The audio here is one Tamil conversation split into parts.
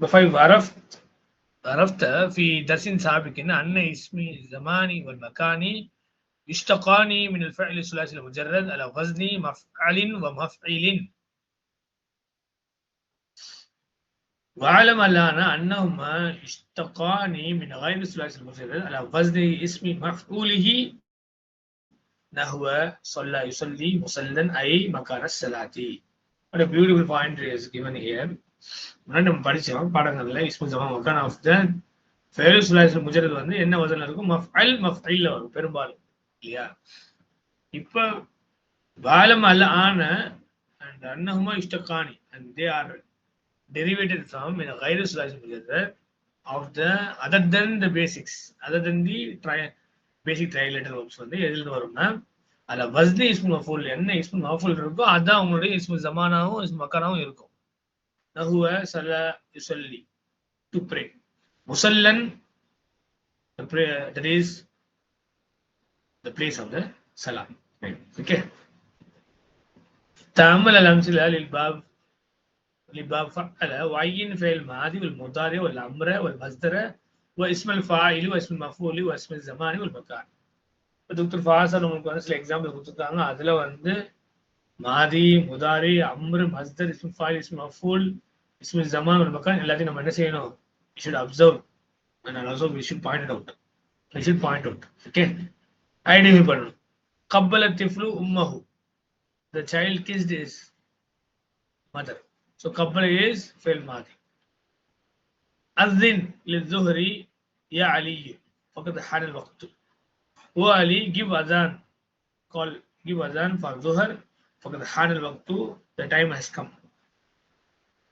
بفايف عرفت عرفت في درس سابق أن اسم الزمان والمكان يشتقان من الفعل الثلاثي المجرد على وزن مفعل ومفعل واعلم الآن أنهما يشتقان من غير الثلاثي المجرد على وزن اسم مفعوله نحو صلى يصلي مصلى أي مكان الصلاة What a beautiful point is given here. முன்னாடி நம்ம படிச்சோம் பாடங்கள்ல இஸ்மு ஜமா மக்கான் ஆஃப் த ஃபேரிஸ் முஜரத் வந்து என்ன வசனம் இருக்கும்? மஃபைல் மஃபைல வரும் பெரும்பாலும். இல்லையா? இப்போ பாலம் அல்ல ஆன அண்ட் அன்னஹுமா இஷ்டகானி and they are derivated from in கைரஸ் லாஸ் முஜரத் of the other than the basics other than the tri basic tri letter works வந்து எதுல வரும்னா அதில் வஸ்தி இஸ்மு மஃபூல் என்ன இஸ்மு மஃபூல் இருக்கோ அதான் அவங்களுடைய இஸ்மு ஜமானாவும் இஸ்மு மக்கானாவும் இருக்கும். நஹுவ சல யுசல்லி to pray முசல்லன் the pray that is the place of the salah okay تأمل الأمثلة للباب لباب فعل وعين فعل الماضي والمضارع والأمر والمصدر واسم الفاعل واسم المفعول واسم الزمان والمكان doctor fasten உங்களுக்கு வந்து சில எக்ஸாம்பிள் கொடுத்துருக்காங்க அதுல வந்து மாதி முதாரி அம்ரு மஸ்தர் இஸ்மு ஃபாயில் இஸ்மு மஃபூல் இஸ்மு ஜமான் ஒரு மக்கான் எல்லாத்தையும் நம்ம என்ன செய்யணும் we should observe and also we should point out we should point out okay identify பண்ணணும் கப்பல திஃப்லு உம்மஹு the child kissed his mother so கப்பல is ஃபெயில் மாதி أذن للظهر يا علي فقد حان الوقت O Ali, give adhan. Call, give adhan for Zuhar. فقد حان الوقت. The time has come.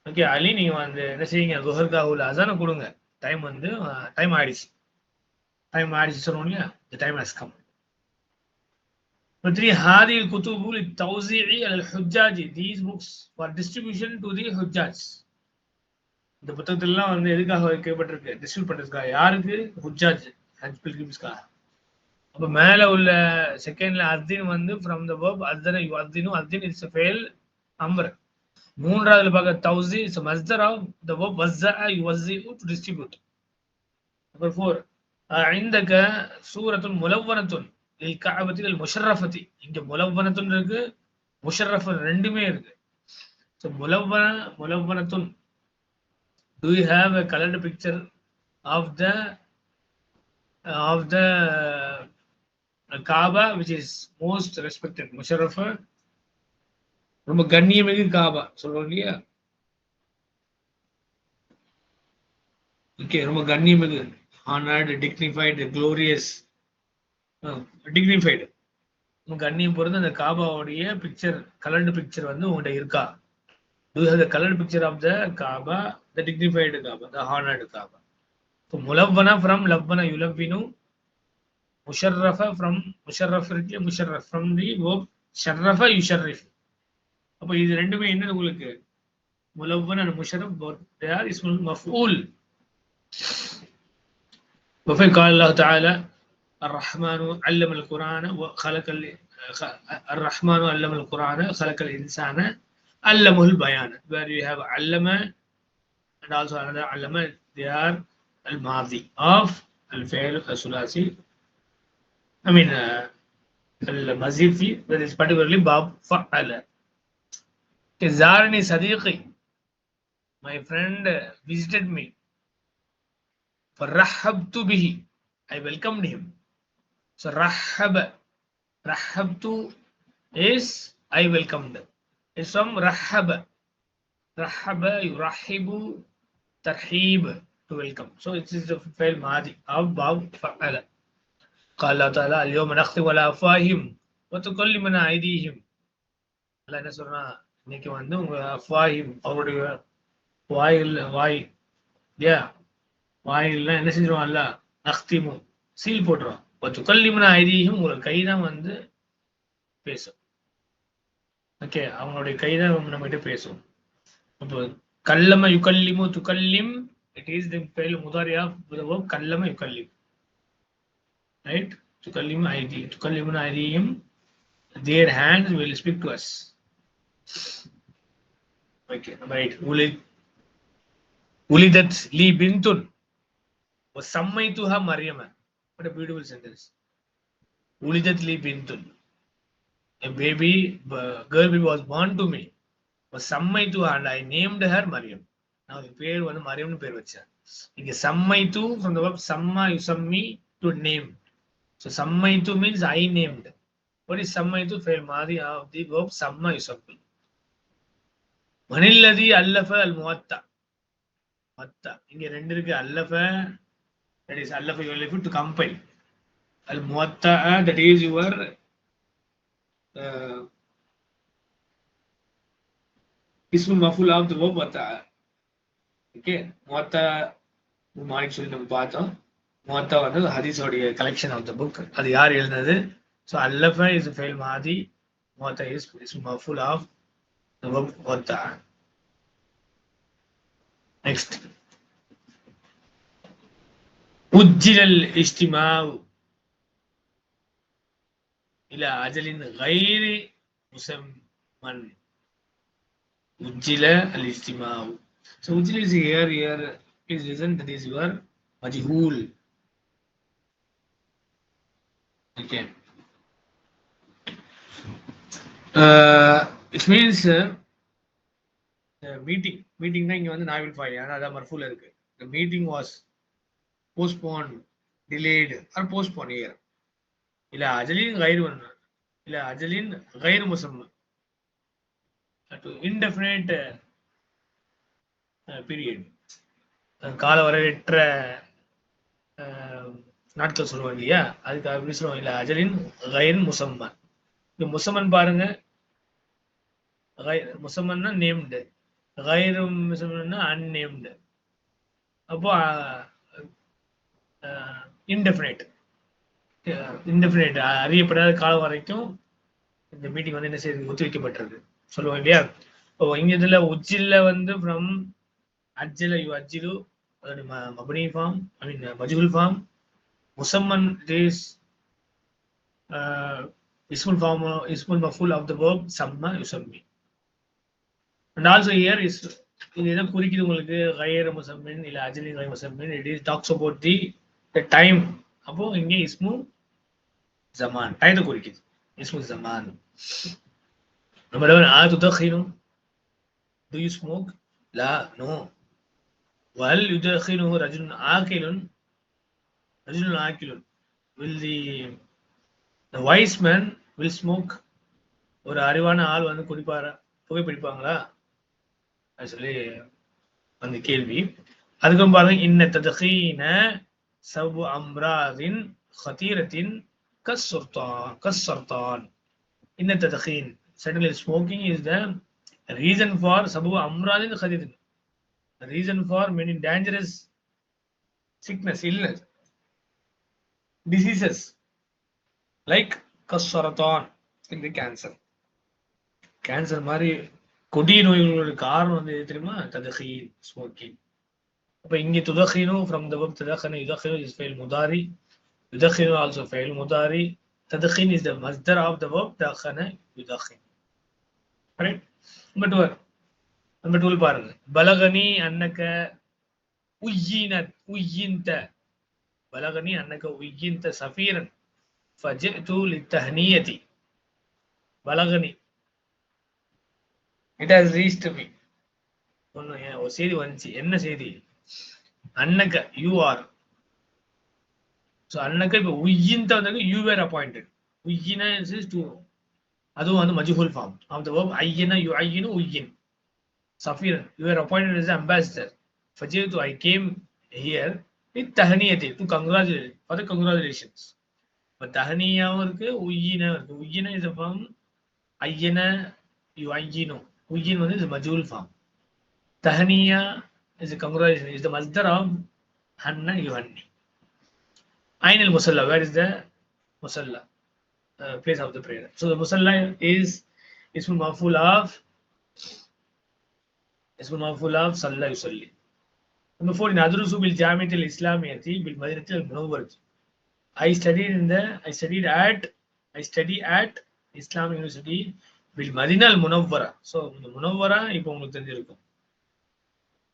okay Ali நீங்க வந்து என்ன செய்யுங்க? துஹர்காக உள்ள அசான கொடுங்க. டைம் வந்து டைம் ஆயிடுச்சு. டைம் ஆயிடுச்சு சொல்லுவோம் இல்லையா the time has come three ஹாதி குத்துபு தௌசிஇ அல் ஹுஜாஜி these books for distribution to the Hujjaj இந்த புத்தகத்திலாம் வந்து எதுக்காக வைக்கப்பட்டிருக்கு? டிஸ்ட்ரிபியூட் பண்ணிருக்கா யாருக்கு? ஹுஜாஜ் ஹஜ் பில்கிம்ஸ்க்காக அப்போ மேலே உள்ள செகண்ட்ல அர்தின் வந்து ஃப்ரம் த வேர்ப் அர்தன யூ அர்தினு அர்தின் இட்ஸ் ஃபெயில் அம்பர் மூன்றாவதுல பார்க்க தௌசி இட்ஸ் மஸ்தர் ஆஃப் த வேர்ப் வஸ்ஸா யுவஸ்ஸி டு டிஸ்ட்ரிபியூட் நம்பர் ஃபோர் عندك சூரத்துன் முலவ்வனத்துன் லில் கஅபத்தி லில் முஷர்ரஃபத்தி இங்க முலவ்வனத்துன் இருக்கு முஷர்ரஃப் ரெண்டுமே இருக்கு ஸோ முலவ்வன முலவ்வனத்துன் do you have a colored picture of the of the Kaaba, which is most respected, Musharrafa, ரொம்ப கண்ணியமிகு காபா. சொல்றோம் இல்லையா? ஓகே ரொம்ப கண்ணியமிகு ஹானர்டு டிக்னிஃபைடு க்ளோரியஸ் டிக்னிஃபைடு ரொம்ப கண்ணியம் பொறுத்து அந்த காபாவுடைய பிக்சர் கலர்டு பிக்சர் வந்து உங்கள்கிட்ட இருக்கா? You have the coloured picture of the Kaaba? The dignified Kaaba the honoured Kaaba. இப்போ முலவ்வனா ஃப்ரம் லவ்வனா யுலவ்வினு முஷர்ரஃப ஃப்ரம் முஷர்ரஃப் இருக்கு முஷர்ரஃப் ஃப்ரம் தி ஓ ஷர்ரஃப யுஷர்ரிஃப். அப்போ இது ரெண்டுமே என்ன உங்களுக்கு முலவ்வன் and Musharraf they are ismul maf'ul وفي قال الله تعالى الرحمن علم القرآن وخلق ال... الرحمن علم القرآن خلق الإنسان علمه البيان where you have علم and also another علم they are الماضي of الفعل الثلاثي I mean uh, المزيد في that is particularly باب فعل A Zarni Sadiqi, my friend, visited me. فَرَحَّبْتُ بِهِ I welcomed him. So, رَحَّبَ رَحَّبْتُ is I welcomed. is from رَحَّبَ رَحَّبَ يُرَحِّبُ تَرْحِيبُ to welcome. So, it is the فعل ماضي أو باب فعل. قال الله تعالى اليوم نختم على أفواههم وتكلمنا أيديهم. لا نسرنا இன்னைக்கு வந்து உங்க அஃபாய் அவருடைய வாயில் வாய் இல்லையா வாயிலாம் என்ன செஞ்சிருவான்ல? நக்திமும் சீல் போட்டுருவான். துக்கல்லிமன ஐதீகம் உங்கள் கைதான் வந்து பேசும். ஓகே அவங்களுடைய கைதான் நம்ம கிட்ட பேசும். இப்போ கல்லம யுகல்லிமு துக்கல்லிம் இட் இஸ் தி பெயர் முதாரியா கல்லம யுகல்லிம். ரைட் துக்கல்லிம் ஐதி துக்கல்லிமன் ஐதியும் their hand will speak to us Okay, number eight. Ulid. Ulidat li bintun. Wasammaituha Maryama. What a beautiful sentence. Ulidat li bintun. A baby, a girl baby was born to me. Wasammaituha and I named her Maryam. Now, பேர் வந்து மரியம்னு பேர் வச்சேன் இங்க சம்மை டு ஃப்ரம் த வெப் சம்மா யூ சம்மி டு நேம் ஸோ சம்மை to means I named what is சம்மை டு ஃபேர் மாதிரி ஆஃப் தி வெப் சம்மா யூ சம்மி மனில்லதி அல்லஃப அல் முவத்தா. மத்தா இங்க ரெண்டு இருக்கு. அல்லஃப தட் இஸ் அல்லஃப யுவர் will டு கம்பைல் அல் முவத்தா தட் இஸ் யுவர் இஸ்மு மஃபுல் ஆஃப் தி வேர்ப் மத்தா ஓகே முவத்தா மாலிக் சொல்லி நம்ம பார்த்தோம் முவத்தா வந்து ஹதீஸோடைய கலெக்ஷன் ஆஃப் த புக் அது யார் எழுதுனது? ஸோ அல்லஃப இஸ் ஃபெயில் மாதி முவத்தா இஸ் இஸ் மஃபுல் of سبب ودع نيكست next أجل الاجتماع إلى أجل غير مسمى أجل الاجتماع So Ujjal is here, here is reason that is your majhul. Okay. Uh, it means meeting மீட்டிங்னா இங்கே வந்து நாவில் ஃபைல் ஆனால் அதான் மர்ஃபூல இருக்கு. இந்த meeting was postpone delayed or postpone year இல்லை அஜலின் கயிறு ஒன்று இல்லை அஜலின் கயிறு முசம்ம டு இன்டெஃபினைட் பீரியட் கால வரவேற்ற uh, நாட்கள் சொல்லுவோம் இல்லையா? அதுக்கு அப்படி சொல்லுவோம் இல்லை அஜலின் கயிறு முசம்மன் இந்த முசம்மன் பாருங்க. முசம்மன்னா நேம்டு கயிறு முசம்மன்னா அன்நேம்டு அப்போ இன்டெஃபினைட் இன்டெஃபினைட் அறியப்படாத காலம் வரைக்கும் இந்த மீட்டிங் வந்து என்ன செய்யுது? ஒத்தி வைக்கப்பட்டிருக்கு சொல்லுவோம் இல்லையா? இப்போ இங்க இதுல உச்சில வந்து ஃப்ரம் அஜ்ஜல யூ அஜ்ஜிலு அதோட மபனி ஃபார்ம் ஐ மீன் மஜுகுல் ஃபார்ம் முசம்மன் இட் இஸ் இஸ்முல் ஃபார்ம் இஸ்முல் மஃபுல் ஆஃப் த வேர்ப் சம்ம யுசம்மி. அண்ட் ஆல்சோ இயர் இஸ் இது எதை குறிக்குது உங்களுக்கு. ஹையர் முசம்மின் இல்லை அஜலி ஹை முசம்மின் it is talks about the the time அப்போ இங்கே இஸ்மு ஜமான். டைத்தை குறிக்குது. இஸ்மு ஜமான். நம்பர் லெவன் ஆ துதீனு டு யூ ஸ்மோக் லா நோ. வல் யுதீனு ரஜுன் ஆக்கிலுன் ரஜுன் ஆக்கிலுன் will the wise man will smoke ஒரு அறிவான ஆள் வந்து குடிப்பாரா? புகைப்பிடிப்பாங்களா சொல்லி வந்து கேள்வி அதுக்கும் பாருங்க இன்ன ததுகீன சபு அம்ராதின் ஹதீரத்தின் கஸ்ஸர்தான் கஸ்ஸர்தான் இன்ன ததுகீன் suddenly smoking is the reason for சபு அம்ராதின் ஹதீரத்தின் reason for many dangerous sickness illness diseases like கஸ்ஸரதான் இந்த கேன்சர் கேன்சர் மாதிரி கொடிய நோய்களோட காரணம் வந்து எது தெரியுமா? ததகீன் ஸ்மோக்கிங் அப்ப இங்க துதகீனு ஃப்ரம் த வப் ததகன யுதகீனு இஸ் ஃபெயில் முதாரி யுதகீனு ஆல்சோ ஃபெயில் முதாரி ததகீன் இஸ் த மஸ்தர் ஆஃப் த வப் தகன யுதகீன் ரைட் நம்பர் டூ நம்பர் டூல் பாருங்க. பலகனி அன்னக்க உய்யினத் உய்யின்த. பலகனி அன்னக்க உய்யின்த சஃபீரன். ஃபஜிஅது லித்தஹனியதி பலகனி. இட் ஹஸ் ரீச்ட் மீ ஒன்று ஒரு செய்தி வந்துச்சு. என்ன செய்தி? அன்னக்க யூ ஆர் ஸோ அன்னக்க இப்போ உய்யின்த வந்து யூ வேர் அப்பாயிண்டட் உய்யின இஸ் டூ அதுவும் வந்து மஜ்ஹூல் ஃபார்ம் ஆஃப் த வேர்ப் ஐயனா யூ ஐயனு உய்யின். சஃபீரன் you are appointed as ambassador. ஃபஜியது I came here with தஹனியத்தை to congratulate for the congratulations இப்போ தஹனியாவும் இருக்கு உய்யின இருக்கு. உயின is form ஐயன you Ujin one is the majul form. Tahaniya is a congregation, is the masdar of Hanna Yuhanni. Ain al Musalla, where is the Musalla? Uh, place of the prayer. So the Musalla is Ismul Maful of Ismul Maful of Salla Yusalli. Number four, in Adrusu bil Jamit al Islamiyati bil Madinat al Munawwarji. I studied in the I studied at I study at Islam University bil Madina al Munawwara. So the Munawwara இப்போ உங்களுக்கு தெரிஞ்சிருக்கும்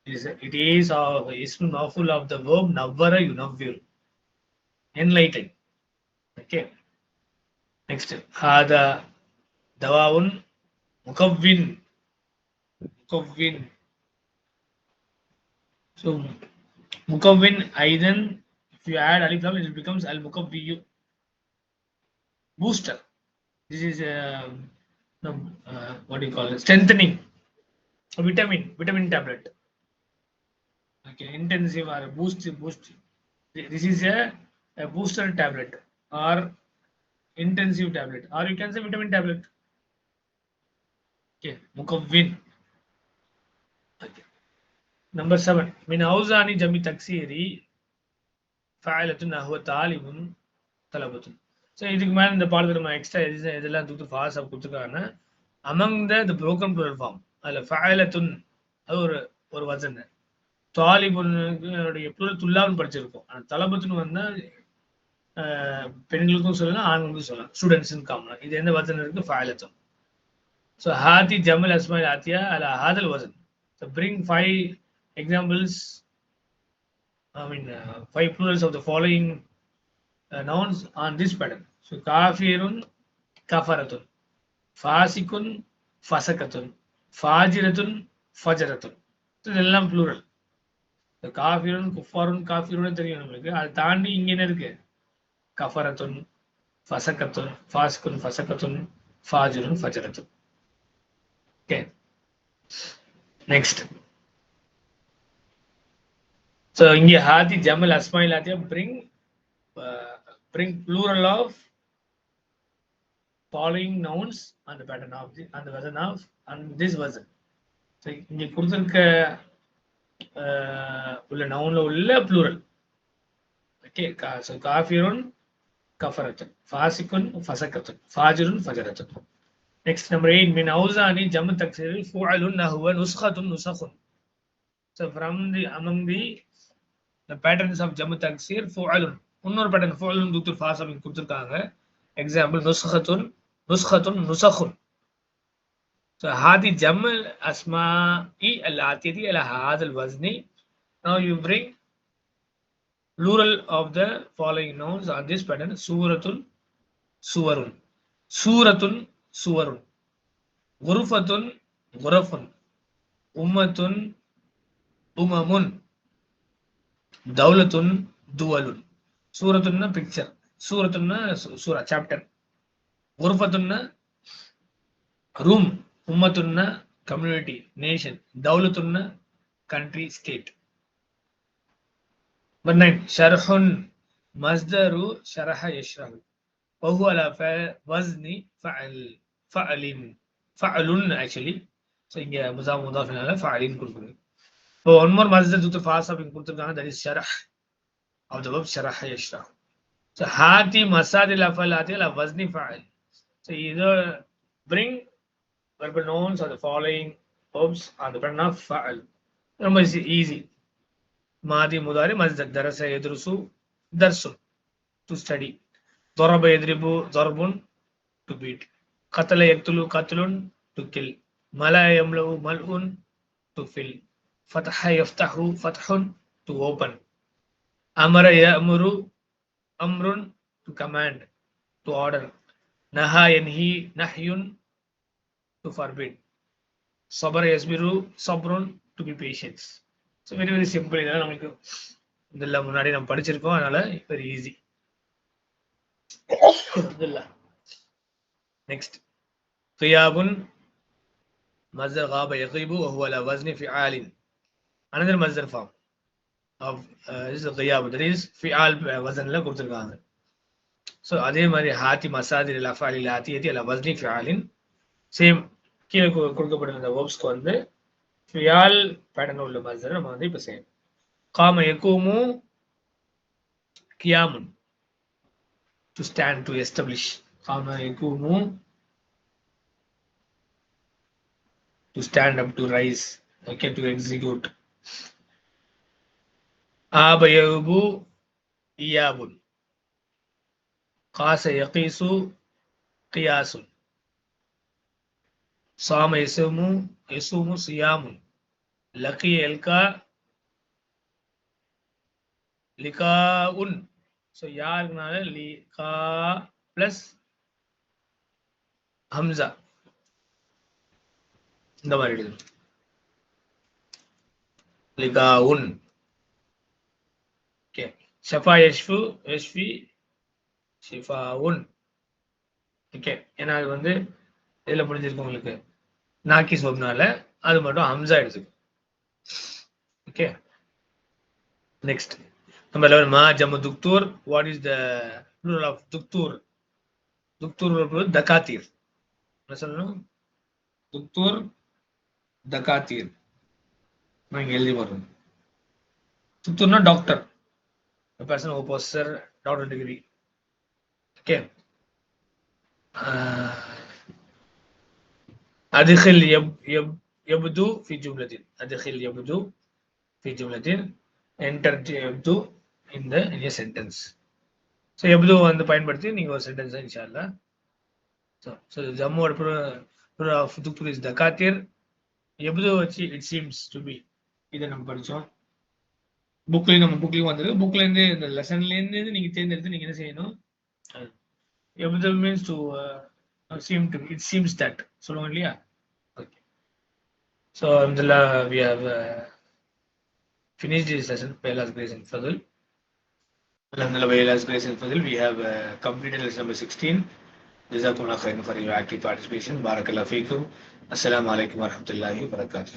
is it is uh, ism maful of the verb navvara yunavvir enlighten okay next hada dawaun mukawwin mukawwin so mukawwin aidan if you add alif lam it becomes al mukawwiyu booster this is uh, uh, what do you call it? Strengthening. Vitamin vitamin tablet. Okay intensive or boost boost. This is a, a booster tablet or intensive tablet. Or you can say vitamin tablet. Okay mukawwin. Okay. Number 7 min awzani jami taksiri fa'ilatun huwa talibun talabatun so இதுக்கு மேலே இந்த பாடத்தில் நம்ம எக்ஸ்ட்ரா எது இதெல்லாம் தூத்து ஃபாஸ் கொடுத்துருக்காங்கன்னா அமங் த இந்த ப்ரோக்கன் ப்ளூரல் ஃபார்ம் அதில் ஃபயலத்துன் அது ஒரு ஒரு வசன். தாலிபுனுடைய ப்ளூரல் துல்லான்னு படிச்சிருக்கோம். ஆனால் தலபத்துன்னு வந்தால் பெண்களுக்கும் சொல்லலாம் ஆண்களுக்கும் சொல்லலாம். ஸ்டூடெண்ட்ஸுன்னு காமலாம் இது எந்த வசனம் இருக்குது ஃபயலத்துன் ஸோ ஹாத்தி ஜமல் அஸ்மாயில் ஆத்தியா அல்ல ஹாதல் Vasan so bring five examples I mean five plurals of the following nouns on this pattern pattern. So kafirun, kafaratun, fasikun, fasakatun, fajiratun, fajaratun. ப்ளூரல் இதெல்லாம் plural. காஃபிரன் குஃபாருன் தெரியும் நம்மளுக்கு அதை தாண்டி இங்க என்ன இருக்கு கஃபரத்துன் ஃபசகத்துன் ஃபாஸ்குன் ஃபசக்கத்துன் ஃபாஜிருன் ஃபஜரத்துன் ஓகே நெக்ஸ்ட் ஸோ இங்கே ஹாதி ஜமல் அஸ்மாயில் ஹாத்தியா bring bring plural of following nouns அந்த the pattern of the on the version of on this version. So இங்க கொடுத்திருக்க உள்ள நவுன்ல உள்ள கா Okay, so காஃபிருன் கஃபரத்துன். ஃபாசிக்குன் ஃபசக்கத்தன். ஃபாஜிருன் ஃபஜரத்தன். நெக்ஸ்ட் நம்பர் எயிட் மின் அவுசானி ஜம்மு தக்சீரில் ஃபுஅலுன் நஹுவ நுஸ்கத்துன் நுசகுன் so from the among the the patterns of Jammu தக்சீர் ஃபுஅலுன் இன்னொரு பேட்டர்ன் ஃபுஅலுன் தூத்துர் ஃபாஸ் அப்படின்னு கொடுத்துருக்காங்க. எக்ஸாம்பிள் நுஸ்ஹத்துன் நுஸ்கத்துன் நுசகுன் ஸோ ஹாதி ஜம்மல் அஸ்மா இ அல் ஆத்தியதி அல் ஹாதல் வஸ்னி. Now you bring plural of the following nouns on this pattern சூரத்துன் சுவருன். சூரத்துன் சுவருன். குருஃபத்துன் குரஃபுன். உம்மத்துன் உமமுன். தௌலத்துன் துவலுன். சூரத்துன்னா பிக்சர் சூரத்துன்னா சூரா சாப்டர் குருஃபத்துன்னா ரூம் உம்மத்துன்னா community nation தௌலத்துன்னா country state Number nine, sharhun masdaru sharaha yashrahu. وهو على وزن فعل فعل فعل actually. So இங்க முதாஃப் முதாஃபினால ஃபஅலின் கொடுக்குது. இப்போ ஒன் மோர் மஸ்தர் தூத்து ஃபாஸ் அப்படின்னு கொடுத்துருக்காங்க that is ஷரஹ் of the verb sharaha yashrahu. So hati masadil afal ati ala wazni fa'il. So either bring verbal nouns or the following verbs on the front of fa'al. Remember, it's easy. Madi mudari mazdak darasa yadrusu darsun to study. Doraba yadribu zorbun to beat. Katala yaktulu katulun to kill. Mala yamlau malun to fill. Fataha yaftahu fathun to open. Amara ya'muru amrun to command to order. நஹா Naha yanhi nahyun to forbid. Sabra yasbiru sabrun to be patience. So very very simple இதெல்லாம் நம்மளுக்கு இதெல்லாம் முன்னாடி நம்ம படிச்சிருக்கோம். அதனால வெரி ஈஸி நெக்ஸ்ட் கியாபுன் மஸ்தர் யகீபு ஹுவல வஸ்னி ஃபிஆலின். அனதர் மஸ்தர் ஃபார்ம் ஆஃப் இஸ் கியாபு தட் இஸ் ஃபிஆல் uh, வசனில் கொடுத்துருக்காங்க. ஸோ அதே மாதிரி ஹாத்தி மசாதி லஃபாலி லாத்தி லாத்தியதி அல்ல வஸ்னி ஃபியாலின் சேம் கீழே கொடுக்கப்பட்டிருந்த இந்த வந்து ஃபியால் பேட்டர்ன் உள்ள மஸ்தர் நம்ம வந்து இப்போ செய்யணும். காம எக்கூமு கியாமுன். டு ஸ்டாண்ட் டு எஸ்டப்ளிஷ் காம எக்கூமு to stand up to rise okay to execute ஆப இயாபுன். காச யகீசு கியாசுன் சாம யசுமு யசுமு சியாமுன் லக்கிய எல்கா லிகா உன் ஸோ யாருக்குனால லிகா பிளஸ் ஹம்சா. இந்த மாதிரி எழுது லிகா உன் ஓகே ஷஃபா யஷ்ஃபு யஷ்ஃபி ஷிஃபா உன் ஓகே ஏன்னா அது வந்து இதில் புரிஞ்சிருக்கு உங்களுக்கு. நாக்கி சோப்னால அது மட்டும் ஹம்சா எடுத்துக்கும். ஓகே நெக்ஸ்ட் நம்ம லெவன் மா ஜம்மு துக்தூர் what is the plural of துக்தூர்? துக்தூர் தகாத்தீர் என்ன சொல்லணும்? துக்தூர் தகாத்தீர் நான் எழுதி போடுறேன். துக்தூர்னா doctor person or poster doctor degree أدخل يب يب يبدو في جملة أدخل يبدو في جملة enter يبدو in the in a sentence so எப்து வந்து பயன்படுத்தி நீங்கள் ஒரு சென்டென்ஸ் இன்ஷால்லா ஸோ ஸோ ஜம்மோட ப்ரூ ஆஃப் துக்துர் இஸ் தகாத்திர் எப்து வச்சு இட் சீம்ஸ் டு பி இதை நம்ம படித்தோம் புக்லேயும் நம்ம புக்லேயும் வந்திருக்கு புக்லேருந்து இந்த லெசன்லேருந்து நீங்கள் தேர்ந்தெடுத்து நீங்கள் என்ன செய்யணும் எப்து means to seem to it seems that சொல்லுவாங்க இல்லையா ஓகே ஸோ அல்ஹம்துலில்லா we have uh, finished this lesson by Allah's grace and fadl alhamdulillah by Allah's grace and fadl we have uh, completed lesson number 16 jazakumullah khairan for your active participation barakallahu feekum assalamu alaikum warahmatullahi wabarakatuh